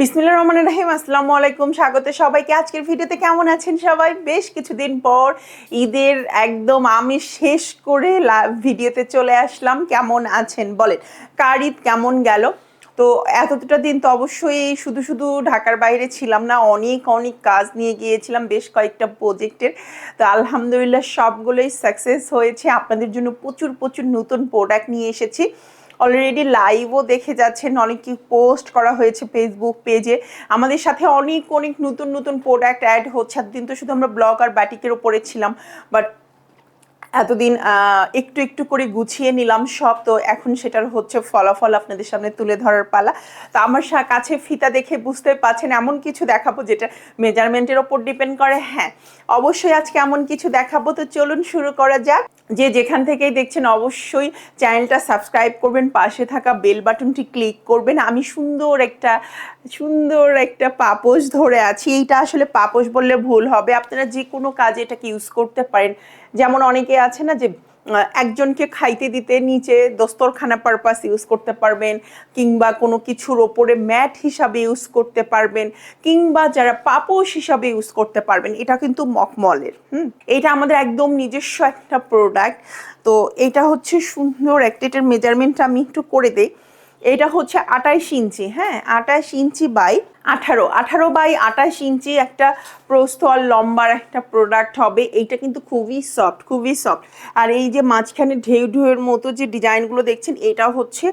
বিসমিল্লা রহমান রাহিম, আসসালামু আলাইকুম, স্বাগত সবাইকে। আজকের ভিডিওতে কেমন আছেন সবাই? বেশ কিছুদিন পর ঈদের একদম আমি শেষ করে ভিডিওতে চলে আসলাম। কেমন আছেন বলেন? কার ঈদ কেমন গেল? তো এতটা দিন তো অবশ্যই শুধু শুধু ঢাকার বাইরে ছিলাম না, অনেক অনেক কাজ নিয়ে গিয়েছিলাম, বেশ কয়েকটা প্রজেক্টের তো আলহামদুলিল্লাহ সবগুলোই সাকসেস হয়েছে। আপনাদের জন্য প্রচুর প্রচুর নতুন প্রোডাক্ট নিয়ে এসেছি। অলরেডি লাইভও দেখে যাচ্ছেন, অনেক কি পোস্ট করা হয়েছে ফেসবুক পেজে আমাদের সাথে অনেক অনেক নতুন নতুন প্রোডাক্ট অ্যাড হচ্ছে। এতদিন তো শুধু আমরা ব্লগ আর ব্যাটিকের ওপরে ছিলাম। বাট এতদিন একটু একটু করে গুছিয়ে নিলাম সব, তো এখন সেটার হচ্ছে ফলাফল আপনাদের সামনে তুলে ধরার পালা। তো আমার কাছে ফিতা দেখে বুঝতে পারছেন, এমন কিছু দেখাবো যেটা মেজারমেন্টের ওপর ডিপেন্ড করে। হ্যাঁ অবশ্যই আজকে এমন কিছু দেখাবো। তো চলুন শুরু করা যাক। যে যেখান থেকেই দেখছেন, অবশ্যই চ্যানেলটা সাবস্ক্রাইব করবেন, পাশে থাকা বেল বাটনটি ক্লিক করবেন। আমি সুন্দর একটা সুন্দর একটা পাপোশ ধরে আছি। এইটা আসলে পাপোশ বললে ভুল হবে। আপনারা যে কোনো কাজে এটাকে ইউজ করতে পারেন। যেমন অনেকে আছে না যে একজনকে খাইতে দিতে নিচে দস্তরখানা পারপাস ইউজ করতে পারবেন, কিংবা কোনো কিছুর ওপরে ম্যাট হিসাবে ইউজ করতে পারবেন, কিংবা যারা পাপোশ হিসাবে ইউজ করতে পারবেন, এটা কিন্তু মকমলের হুম? এটা আমাদের একদম নিজস্ব একটা প্রোডাক্ট তো এটা হচ্ছে সুন্দর একটা এটার মেজারমেন্টটা আমি একটু করে দেই। এটা হচ্ছে আটাইশ ইঞ্চি হ্যাঁ? আটাইশ ইঞ্চি বাই আঠারো। আঠারো বাই আঠাশ ইঞ্চি একটা প্রস্থ আর লম্বার একটা প্রোডাক্ট হবে। এইটা কিন্তু খুবই সফট খুবই সফট আর এই যে মাঝখানে ঢেউ ঢেউয়ের মতো যে ডিজাইনগুলো দেখছেন, এটা হচ্ছে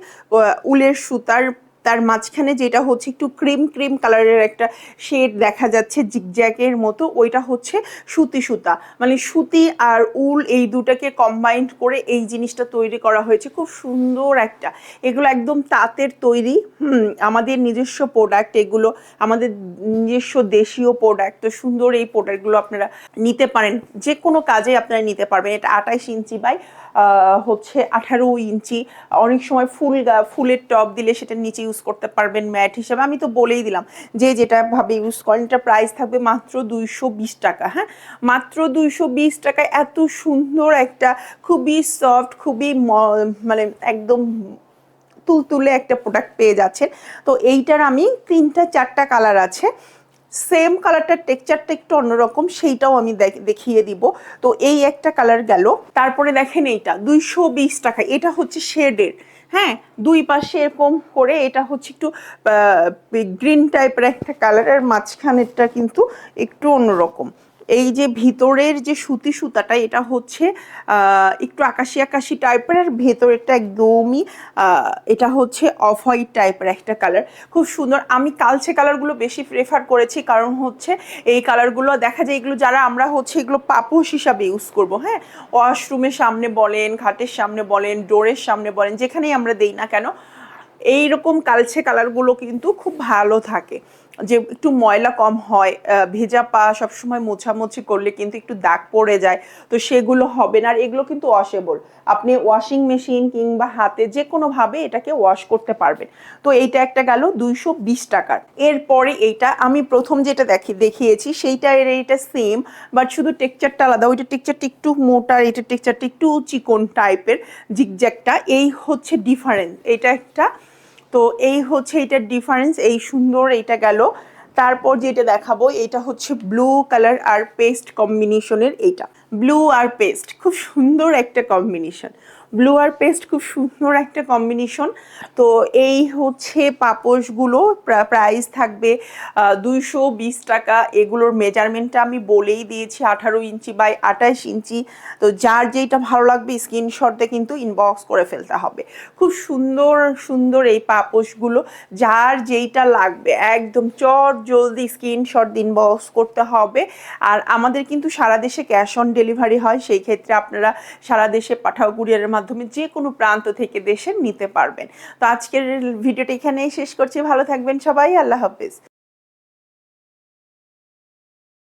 উলের সুতার তার মাঝখানে যেটা হচ্ছে একটু ক্রিম ক্রিম কালারের একটা শেড দেখা যাচ্ছে জিগজ্যাকের মতো, ওইটা হচ্ছে সুতি সুতা। মানে সুতি আর উল এই দুটাকে কম্বাইন্ড করে এই জিনিসটা তৈরি করা হয়েছে। খুব সুন্দর একটা। এগুলো একদম তাঁতের তৈরি। আমাদের নিজস্ব প্রোডাক্ট এগুলো, আমাদের নিজস্ব দেশীয় প্রোডাক্ট তো সুন্দর এই প্রোডাক্টগুলো আপনারা নিতে পারেন। যে কোনো কাজে আপনারা নিতে পারবেন। এটা আঠাইশ ইঞ্চি বাই হচ্ছে আঠারো ইঞ্চি। অনেক সময় ফুল ফুলের টপ দিলে সেটা নিচে ইউজ করতে পারবেন ম্যাট হিসাবে। আমি তো বলেই দিলাম যে যেটা ভাবে ইউজ করেন, এটা প্রাইস থাকবে মাত্র দুইশো বিশ টাকা হ্যাঁ? মাত্র দুইশো বিশ টাকায় এত সুন্দর একটা খুবই সফট খুবই মানে একদম তুলতুলে একটা প্রোডাক্ট পেয়ে যাচ্ছেন। তো এইটার আমি তিনটা চারটা কালার আছে। সেম কালারটার টেক্সচারটা একটু অন্যরকম, সেইটাও আমি দেখ- দেখিয়ে দিব। তো এই একটা কালার গেল। তারপরে দেখেন এইটা, দুইশো বিশ টাকা। এটা হচ্ছে শেডের। হ্যাঁ দুই পাশে এরকম করে এটা হচ্ছে একটু গ্রিন টাইপের একটা কালারের মাঝখানেরটা কিন্তু একটু অন্যরকম। এই যে ভিতরের যে সুতি সুতাটা, এটা হচ্ছে একটু আকাশি আকাশি টাইপের আর ভেতরেরটা একদমই এটা হচ্ছে অফ হোয়াইট টাইপের একটা কালার খুব সুন্দর। আমি কালচে কালারগুলো বেশি প্রেফার করেছি, কারণ হচ্ছে এই কালারগুলো দেখা যায় এগুলো যারা আমরা হচ্ছে এগুলো পাপোশ হিসাবে ইউজ করব হ্যাঁ? ওয়াশরুমের সামনে বলেন, ঘাটের সামনে বলেন ডোরের সামনে বলেন, যেখানেই আমরা দেই না কেন, এইরকম কালচে কালারগুলো কিন্তু খুব ভালো থাকে। যে একটু ময়লা কম হয় ভেজা পা সবসময় মোছামুছি করলে কিন্তু একটু দাগ পড়ে যায়, তো সেগুলো হবে না। আর এগুলো কিন্তু ওয়াশেবল আপনি ওয়াশিং মেশিন কিংবা হাতে যে কোনোভাবে এটাকে ওয়াশ করতে পারবেন। তো এইটা একটা গেল দুইশো বিশ টাকার। এরপরে এইটা আমি প্রথম যেটা দেখি, দেখিয়েছি, সেইটা এর এইটা সেম বাট শুধু টেক্সচারটা আলাদা। ওইটা টেক্সচারটা একটু মোটা এটা টেক্সচারটা একটু চিকন টাইপের জিগজ্যাকটা এই হচ্ছে ডিফারেন্স এটা একটা তো এই হচ্ছে এটার ডিফারেন্স এই সুন্দর এটা গেল। তারপর যেটা দেখাবো, এটা হচ্ছে ব্লু কালার আর পেস্ট কম্বিনেশনের এটা। ব্লু আর পেস্ট খুব সুন্দর একটা কম্বিনেশন ব্লু আর পেস্ট খুব সুন্দর একটা কম্বিনেশন তো এই হচ্ছে পাপোশগুলো প্রাইস থাকবে দুইশো বিশ টাকা। এগুলোর মেজারমেন্টটা আমি বলেই দিয়েছি, আঠারো ইঞ্চি বাই আঠাশ ইঞ্চি। তো যার যেটা ভালো লাগবে স্ক্রিনশটে কিন্তু ইনবক্স করে ফেলতে হবে। খুব সুন্দর সুন্দর এই পাপোশগুলো। যার যেইটা লাগবে, একদম চট জলদি স্ক্রিনশট ইনবক্স করতে হবে। আর আমাদের কিন্তু সারা দেশে ক্যাশ অন ডেলিভারি হয়, সেই ক্ষেত্রে আপনারা সারা দেশে পাঠাও কুরিয়ারের মাধ্যমে যে কোনো প্রান্ত থেকে দেশের নিতে পারবেন। তো আজকের ভিডিওটা এখানেই শেষ করছি। ভালো থাকবেন সবাই। আল্লাহ হাফিজ।